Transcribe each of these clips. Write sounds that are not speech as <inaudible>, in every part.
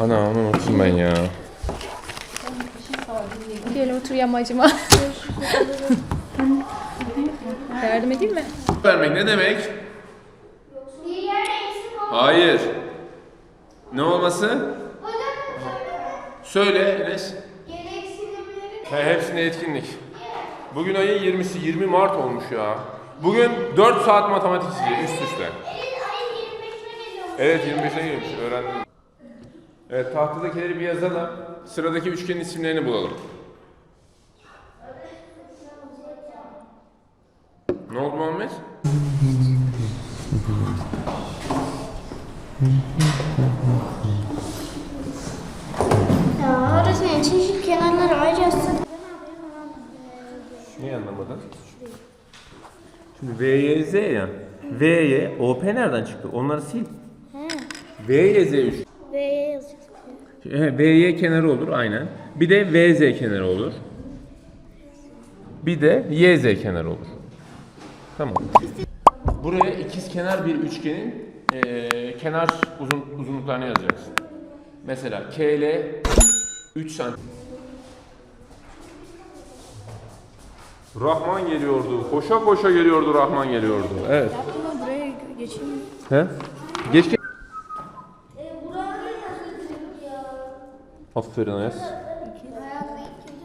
Ana onu unuttum ben ya. Gel otur yamacıma. Yardım edeyim mi? Vermek ne demek? Bir yere eksik oldu. Hayır. Ne olması? Söyle Enes. gereksinimleri He, hepsine etkinlik. Bugün ayın 20'si, 20 Mart olmuş ya. Bugün 4 saat matematik üst üste. Eylül ayın 25'ine geliyor. Evet 25'e girmiş, öğrendim. Evet tahtadakileri bir yazalım. Sıradaki üçgenin isimlerini bulalım. Ne oldu Muhammed? Ya öğretmenin çeşit kenarları ayrıca Neyi anlamadın? Şimdi VYZ ya. VY, OP nereden çıktı? Onları sil. VYZ 3. V'ye yazıyor. VY kenarı olur aynen. Bir de VZ kenarı olur. Bir de YZ kenarı olur. Tamam. Buraya ikiz kenar bir üçgenin eee, kenar uzun uzunluklarını yazacaksın. Mesela KL 3 santim. Rahman geliyordu. Koşa koşa geliyordu Rahman geliyordu. Evet. Ama buraya geçeyim. He? Geç geç. Aferin Ayaz.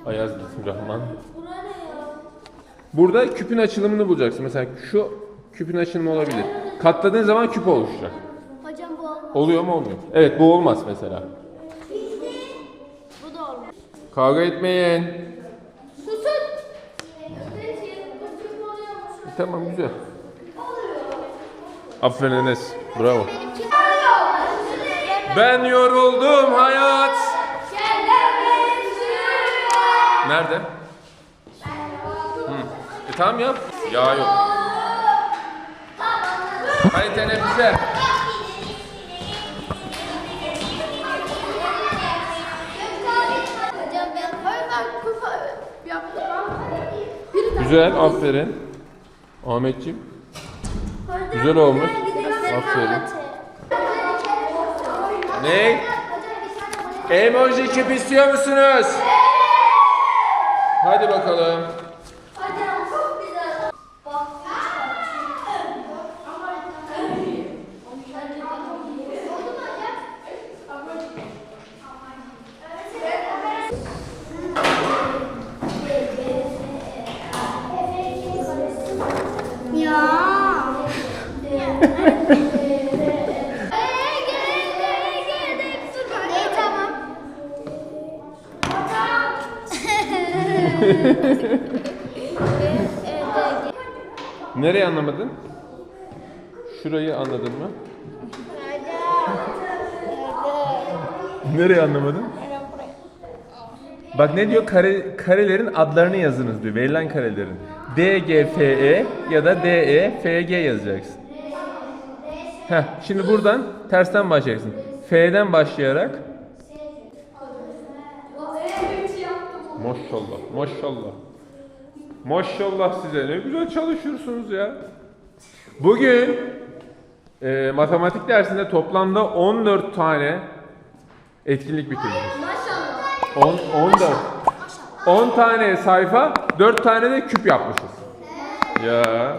Ayaz gitsin Rahman. Burada küpün açılımını bulacaksın. Mesela şu küpün açılımı olabilir. Katladığın zaman küp oluşacak. Hocam bu olmaz. Oluyor mu olmuyor? Evet bu olmaz mesela. Bu da olmaz. Kavga etmeyin. Susun. E, tamam güzel. Aferin Enes. Bravo. Ben yoruldum hayat. Nerede? E tamam yap. Ya yok. Hadi teneffüse. Güzel, aferin. Ahmetciğim. Güzel olmuş. Aferin. Ne? Emoji küp istiyor musunuz? Hadi bakalım. Nereye anlamadın? Şurayı anladın mı? Nereye anlamadın? Bak ne diyor? Kare, karelerin adlarını yazınız diyor. Verilen karelerin. D, G, F, E ya da D, E, F, G yazacaksın. Heh, şimdi buradan tersten başlayacaksın. F'den başlayarak Maşallah, maşallah. Maşallah size ne güzel çalışıyorsunuz ya. Bugün e, matematik dersinde toplamda 14 tane etkinlik bitirmişiz. Maşallah. 10, 14. 10 tane sayfa, 4 tane de küp yapmışız. Ya.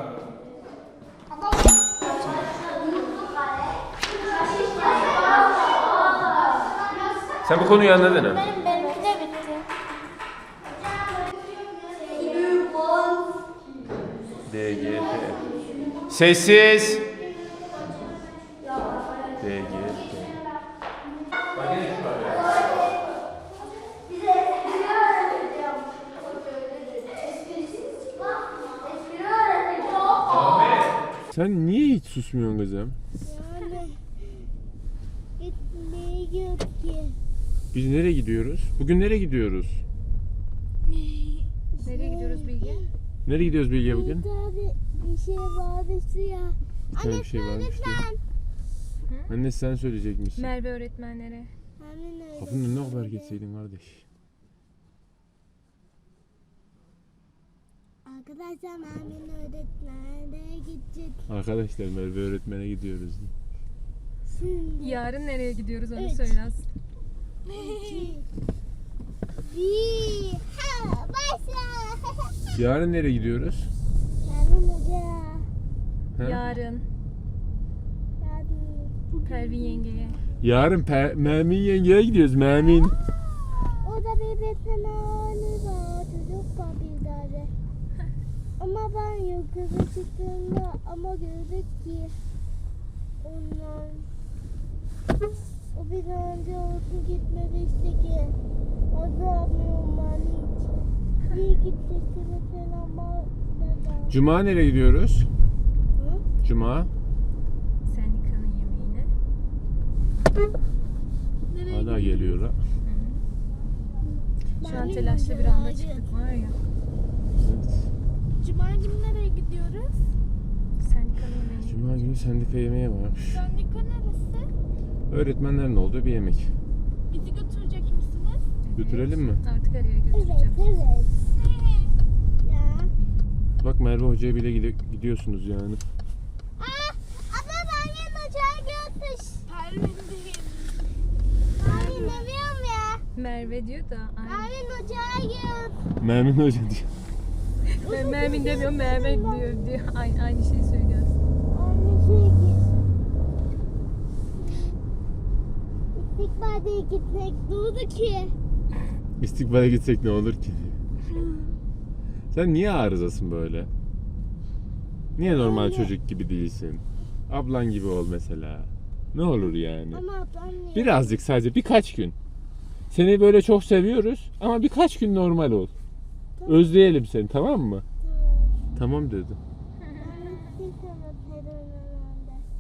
Sen bu konuyu anladın mı? Sessiz. Sen niye hiç susmuyorsun kızım? Gitmeye yok ki. Biz nereye gidiyoruz? Bugün nereye gidiyoruz? Nereye gidiyoruz Bilge? Nereye gidiyoruz Bilge bugün? Bir şey vardı ya. Tane bir şey varmış diyor. Anne sen söyleyecek misin? Merve öğretmenlere. Hemen öyle. Kapının önüne haber geçseydin kardeş. Arkadaşlar Mermin öğretmenlere gidecek. Arkadaşlar Merve öğretmene gidiyoruz. Şimdi Yarın nereye gidiyoruz onu Evet. söyle az. iki, bir. Ha, başla. <laughs> Yarın nereye gidiyoruz? Ha? Yarın. Pervin yengeye. Yarın Pe- Mermin yengeye gidiyoruz Mermin. Orada bir veteriner var. Çocuk var bir tane. Ama ben yukarı çıktığımda ama gördük ki onlar o bir an önce olsun gitmemişti ki. Azamıyorum ben hiç. İyi gidecekti mesela ama neden? Cuma nereye gidiyoruz? Hı? Cuma. Sendikanın yemeğine. Hala geliyor ha. Şu an telaşlı bir anda çıktık var ya. Cuma günü nereye gidiyoruz? Sendikanın yemeğine. Cuma günü sendika yemeği varmış. Sendika neresi? Öğretmenlerin olduğu bir yemek. Bizi götürecek misiniz? Götürelim mi? Artık araya Evet, götüreceğim. evet. Ya. Bak Merve Hoca'ya bile gide- gidiyorsunuz yani. Aa, abla ben yine ocağa götür. Değil. Ben inemiyorum ya. Merve diyor da. Ay. Ben ocağa götür. Mermin Hoca diyor. Ben Mermin demiyorum Merve diyor diyor. Aynı, aynı şeyi söylüyoruz. Aynı şey ki. İstikbalde gitmek ne oldu ki? İstikbale gitsek ne olur ki? Sen niye arızasın böyle? Niye normal Öyle. çocuk gibi değilsin? Ablan gibi ol mesela. Ne olur yani? Ama ablam ne? Birazcık sadece birkaç gün. Seni böyle çok seviyoruz ama birkaç gün normal ol. Özleyelim seni tamam mı? Tamam. Tamam herhalde.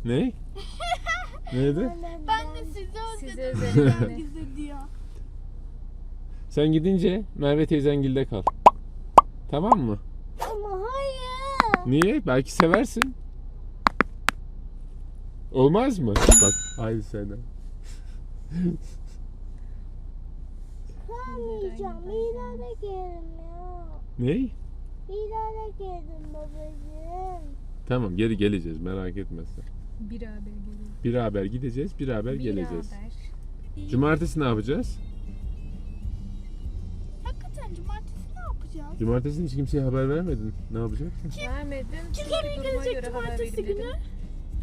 Ne? <laughs> Neydi? Ben de sizi Sizi özledim. özledim. Bizi diyor. Sen gidince Merve teyzengilde kal. Tamam mı? Ama hayır. Niye? Belki seversin. Olmaz mı? Bak aynı sene. Kalmayacağım. İleride gelirim ya. Ney? İleride gelirim babacığım. Tamam geri geleceğiz merak etme sen. Bir haber geliyor. Bir haber gideceğiz, bir haber Bir geleceğiz. Cumartesi ne yapacağız? Cumartesi ne yapacağız? Cumartesi hiç kimseye haber vermedin. Ne yapacaksın? Vermedim. Kim Çünkü duruma gelecek göre haber cumartesi verin dedim. günü?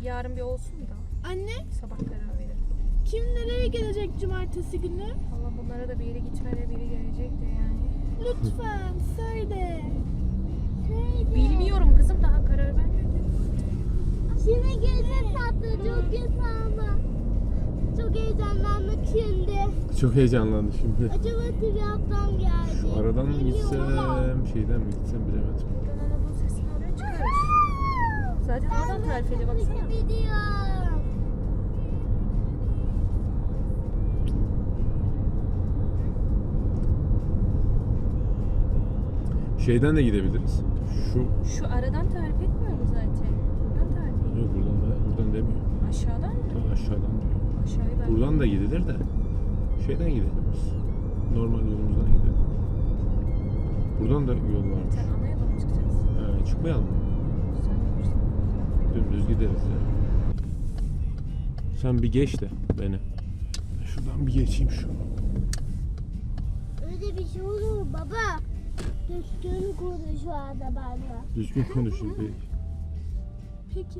Yarın bir olsun da Anne sabah karar verelim. kim nereye gelecek cumartesi günü? Valla bunlara da biri gitmeli biri gelecek de yani. Lütfen söyle. Söyle. Bilmiyorum kızım daha karar vermedim. Şimdi gece tatlı çok güzel ama. Çok heyecanlandık şimdi. Çok heyecanlandı şimdi. Acaba TV ablam geldi. Şu aradan mı gitsem, şeyden mi gitsem bilemedim. Anadolu sesini oraya çıkarız. Zaten oradan tarif ediyor baksana. Şeyden de gidebiliriz. Şu Şu aradan tarif etmiyor mu zaten? Buradan tarif ediyor. yok buradan buradan demiyor. Aşağıdan mı? Tam aşağıdan diyor. Aşağıya ben. Buradan da gidilir de şeyden gidelim biz. Normal yolumuzdan gidelim. Buradan da yol varmış. Sen ana yola mı çıkacaksın? Ha, çıkmayalım mı? Dümdüz gideriz ya. Sen bir geç de beni. Şuradan bir geçeyim şu. Öyle bir şey olur mu baba? Düzgün konuş şu anda benimle. Düzgün konuşayım bir. Peki.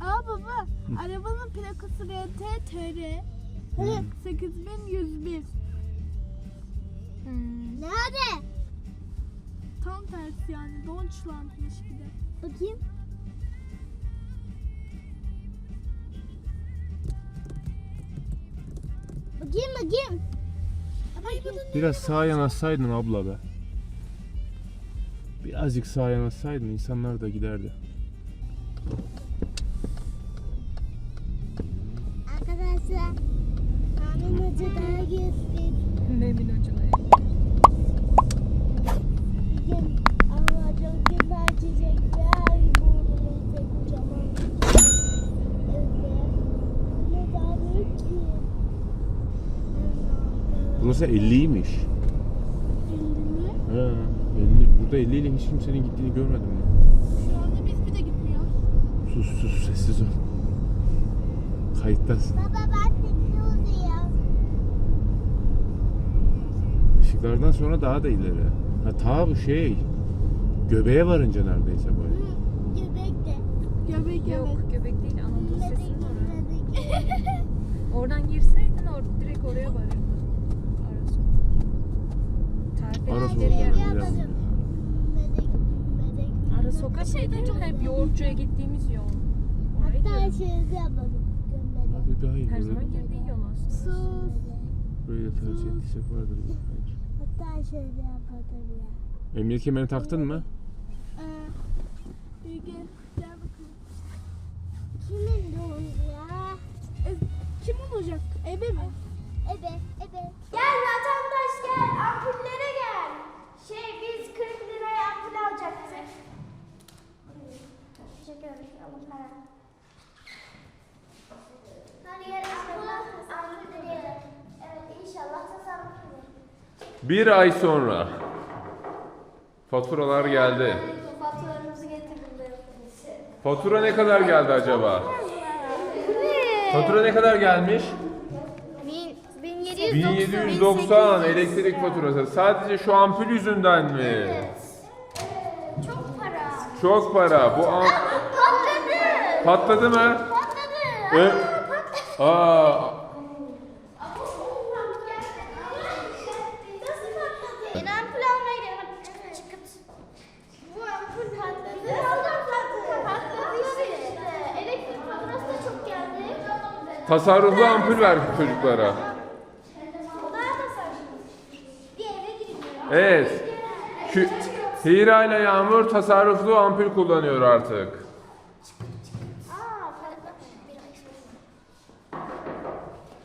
Aa baba, arabanın plakası RT TR Hadi. 8101. Hmm. Nerede? Tam tersi yani Deutschland'mış bir de. Bakayım. Bakayım bakayım. Biraz sağa yanaşsaydın abla be. Birazcık sağa yanaşsaydın insanlar da giderdi. Daha büyük ki? Burası 50'ymiş. Şimdi mi? Ha, 50. Burada 50 ile hiç kimsenin gittiğini görmedim ben. şu anda biz bir de gitmiyoruz. Sus sus sessiz ol. Kayıttasın. Baba ben Işıklardan sonra daha da ileri. Ha ta bu şey. Göbeğe varınca neredeyse böyle. Göbek de. Göbek Yok evet. göbek değil Anadolu sesinin orası. <laughs> Oradan girseydin or direkt oraya varırdın. Ara Ara sokak. sokak Tarifleri yer. Medik, medik. Ara sokak şeydi hep yoğurtçuya gittiğimiz yol. Hatta diyorum. şey yapalım. Hadi daha iyi. Her zaman girdiğin yol aslında. Sus. böyle tercih ettiysek vardır. Hatta şöyle yapalım ya. Emniyet kemerini taktın mı? Ee, Bilge gel bakalım. kimin doğumdu ya? E, kim olacak? Ebe mi? Ebe, ebe. Gel vatandaş gel, ampullere gel. Şey biz 40 liraya ampul alacaktık. Teşekkür ederim. Alın para. Hadi yarın ampul diyelim. Evet inşallah tasarruf. Bir ay sonra. Faturalar geldi. Faturalarımızı getirdim de Fatura ne kadar geldi acaba? Fatura ne kadar gelmiş? 1790 elektrik faturası. Sadece şu ampul yüzünden mi? Çok para. Çok para. Bu am Patladı. patladı mı? Patladı. Ö Aa, Ben ampul almaya gidiyorum. Çıkıt çıkıt. Bu ampul patladı. Patladı. Patladı işte. Elektrik faturası da çok geldi. tasarruflu ampul ver çocuklara. Evet. Şu Hira ile Yağmur tasarruflu ampul kullanıyor artık. Aa patladı. Bir ay sonra.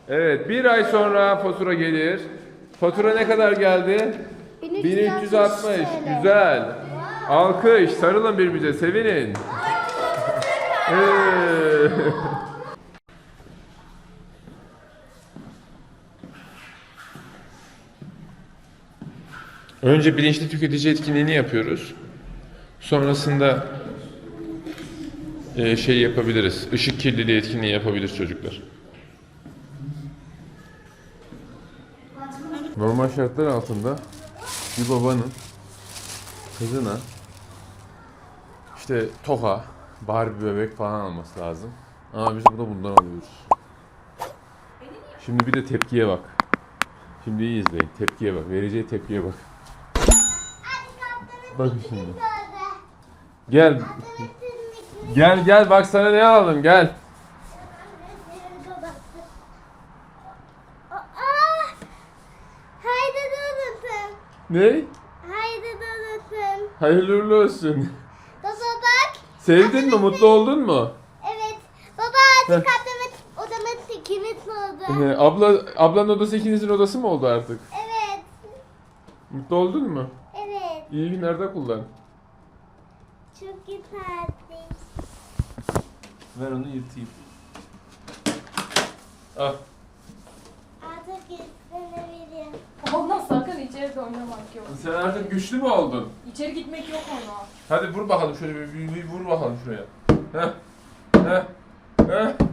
Evet, bir ay sonra fatura gelir. Fatura ne kadar geldi? 1360. Güzel. Alkış. Sarılın birbirinize. Sevinin. Evet. Önce bilinçli tüketici etkinliğini yapıyoruz. Sonrasında e, şey yapabiliriz. Işık kirliliği etkinliği yapabilir çocuklar. Normal şartlar altında bir babanın kızına işte toka, Barbie bebek falan alması lazım. Ama biz burada bundan alıyoruz. Şimdi bir de tepkiye bak. Şimdi iyi izleyin. Tepkiye bak. Vereceği tepkiye bak. Bakın şimdi. Gel. Gel gel bak sana ne aldım gel. Aa! Haydi donatın. Ne? Haydi donatın. Hayırlı uğurlu olsun. Baba bak. Sevdin mi? Mutlu oldun mu? Evet. Baba artık odamın, odamın tekimiz oldu. Ee, Abla, ablanın odası ikinizin odası mı oldu artık? Evet. Mutlu oldun mu? Evet. İyi günlerde kullan. Çok güzeldi. Ver onu yırtayım. Al. İçeride oynamak yok. Sen artık güçlü mü oldun? İçeri gitmek yok ona. Hadi vur bakalım şöyle bir, bir- bir vur bakalım şuraya. Heh. Heh. Heh.